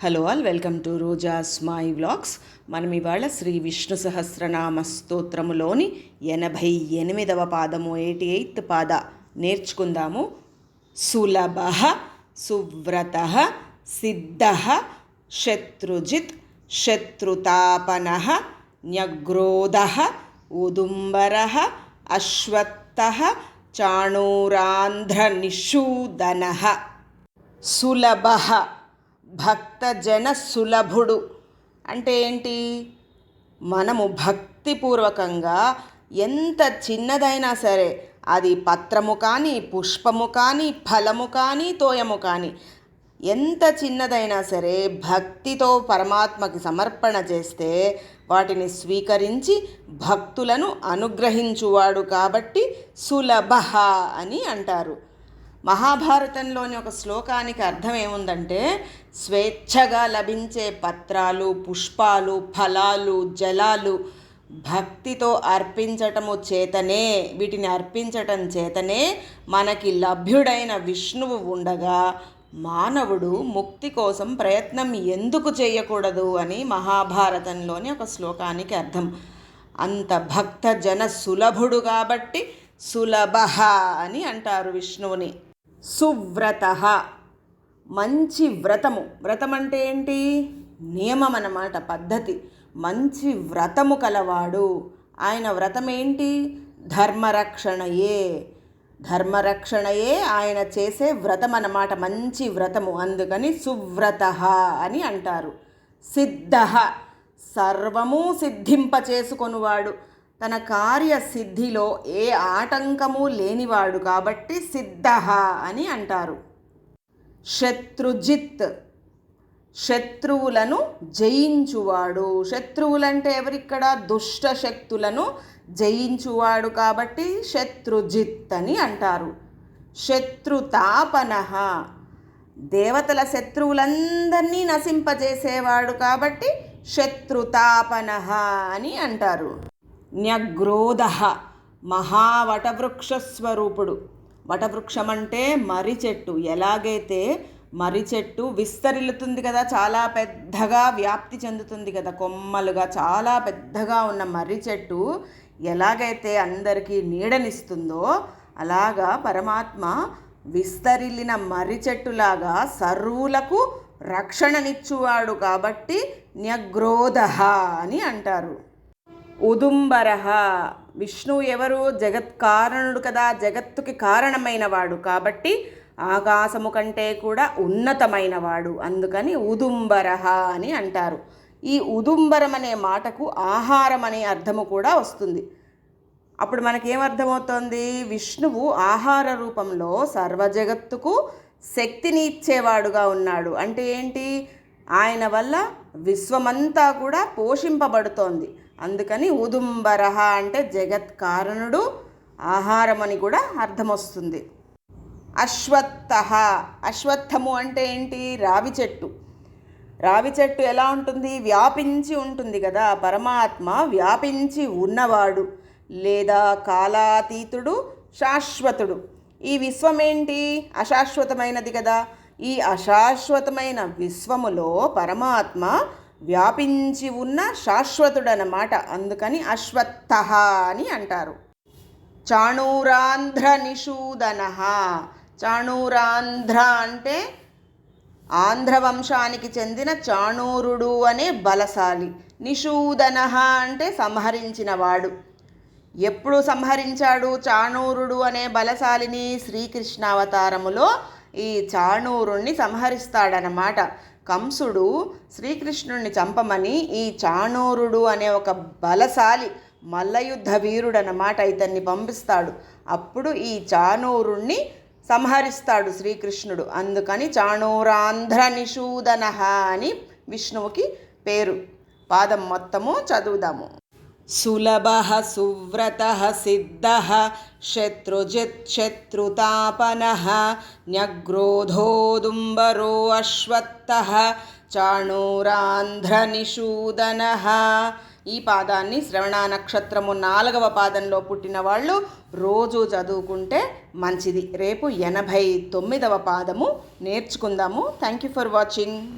Hello all welcome to Roja's my vlogs మనం ఇవాళ శ్రీ విష్ణు సహస్రనామ స్తోత్రములోని ఎనభై ఎనిమిదవ పాదము ఎయిటీ ఎయిత్ పాద నేర్చుకుందాము. సులభ సువ్రత సిద్ధ శత్రుజిత్ శత్రుతాపన న్యగ్రోధ ఉదుంబర అశ్వత్థ చాణూరాంధ్రనిషూదన. సులభ. భక్తజన సులభుడు అంటే ఏంటి? మనము భక్తిపూర్వకంగా ఎంత చిన్నదైనా సరే అది పత్రము కానీ పుష్పము కానీ ఫలము కానీ తోయము కానీ ఎంత చిన్నదైనా సరే భక్తితో పరమాత్మకి సమర్పణ చేస్తే వాటిని స్వీకరించి భక్తులను అనుగ్రహించువాడు కాబట్టి సులభ అని అంటారు. మహాభారతంలోని ఒక శ్లోకానికి అర్థం ఏముందంటే స్వేచ్ఛగా లభించే పత్రాలు పుష్పాలు ఫలాలు జలాలు భక్తితో అర్పించటము చేతనే వీటిని అర్పించటం చేతనే మనకి లభ్యుడైన విష్ణువు ఉండగా మానవుడు ముక్తి కోసం ప్రయత్నం ఎందుకు చేయకూడదు అని మహాభారతంలోని ఒక శ్లోకానికి అర్థం. అంత భక్త జన సులభుడు కాబట్టి సులభ అని అంటారు విష్ణువుని. సువ్రత. మంచి వ్రతము. వ్రతం అంటే ఏంటి? నియమం అన్నమాట పద్ధతి. మంచి వ్రతము కలవాడు. ఆయన వ్రతం ఏంటి? ధర్మరక్షణయే. ధర్మరక్షణయే ఆయన చేసే వ్రతం అన్నమాట మంచి వ్రతము. అందుకని సువ్రత అని అంటారు. సిద్ధ. సర్వము సిద్ధింప చేసుకొనువాడు తన కార్యసిద్ధిలో ఏ ఆటంకము లేనివాడు కాబట్టి సిద్ధ అని అంటారు. శత్రుజిత్ శత్రువులను జయించువాడు. శత్రువులంటే ఎవరిక్కడ? దుష్ట శక్తులను జయించువాడు కాబట్టి శత్రుజిత్ అని అంటారు. శత్రుతాపన దేవతల శత్రువులందరినీ నశింపజేసేవాడు కాబట్టి శత్రుతాపన అని అంటారు. న్యగ్రోధ మహావటవృక్షస్వరూపుడు. వటవృక్షం అంటే మర్రి చెట్టు ఎలాగైతే మర్రి చెట్టు విస్తరిల్లుతుంది కదా చాలా పెద్దగా వ్యాప్తి చెందుతుంది కదా కొమ్మలుగా చాలా పెద్దగా ఉన్న మర్రి చెట్టు ఎలాగైతే అందరికీ నీడనిస్తుందో అలాగా పరమాత్మ విస్తరిల్లిన మర్రి చెట్టులాగా సర్వులకు రక్షణనిచ్చువాడు కాబట్టి న్యగ్రోధ అని అంటారు. ఉదుంబరహ విష్ణువు ఎవరు జగత్ కారణుడు కదా జగత్తుకి కారణమైనవాడు కాబట్టి ఆకాశము కంటే కూడా ఉన్నతమైనవాడు. అందుకని ఉదుంబరహ అని అంటారు. ఈ ఉదుంబరం అనే మాటకు ఆహారం అనే అర్థము కూడా వస్తుంది. అప్పుడు మనకేమర్థమవుతోంది విష్ణువు ఆహార రూపంలో సర్వ జగత్తుకు శక్తిని ఇచ్చేవాడుగా ఉన్నాడు. అంటే ఏంటి? ఆయన వల్ల విశ్వమంతా కూడా పోషింపబడుతోంది. అందుకని ఉదుంబరహ అంటే జగత్ కారణుడు ఆహారం అని కూడా అర్థం వస్తుంది అశ్వత్థ అశ్వత్థము అంటే ఏంటి? రావి చెట్టు. రావి చెట్టు ఎలా ఉంటుంది? వ్యాపించి ఉంటుంది కదా. పరమాత్మ వ్యాపించి ఉన్నవాడు లేదా కాలాతీతుడు శాశ్వతుడు. ఈ విశ్వం ఏంటి? అశాశ్వతమైనది కదా. ఈ అశాశ్వతమైన విశ్వములో పరమాత్మ వ్యాపించి ఉన్న శాశ్వతుడనమాట. అందుకని అశ్వత్థ అని అంటారు. చాణూరాంధ్ర నిషూదన చాణూరాంధ్ర అంటే ఆంధ్ర వంశానికి చెందిన చాణూరుడు అనే బలశాలి. నిషూదన అంటే సంహరించినవాడు ఎప్పుడు సంహరించాడు చాణూరుడు అనే బలశాలిని శ్రీకృష్ణావతారములో ఈ చాణూరుణ్ణి సంహరిస్తాడనమాట కంసుడు శ్రీకృష్ణుణ్ణి చంపమని ఈ చాణూరుడు అనే ఒక బలశాలి మల్లయుద్ధ వీరుడు అన్నమాట ఇతన్ని పంపిస్తాడు. అప్పుడు ఈ చాణూరుణ్ణి సంహరిస్తాడు శ్రీకృష్ణుడు. అందుకని చాణూరాంధ్ర నిషూదన అని విష్ణువుకి పేరు. పాదం మొత్తము చదువుదాము. సులభ సువ్రత సిద్ధ శత్రుజిత్ శత్రుతాపన న్యగ్రోధోదుంబరో అశ్వత్థ చాణూరాంధ్రనిషూదన ఈ పాదాన్ని శ్రవణ నక్షత్రము నాలుగవ పాదంలో పుట్టిన వాళ్ళు రోజు చదువుకుంటే మంచిది. రేపు ఎనభై తొమ్మిదవ పాదము. నేర్చుకుందాము. Thank you for watching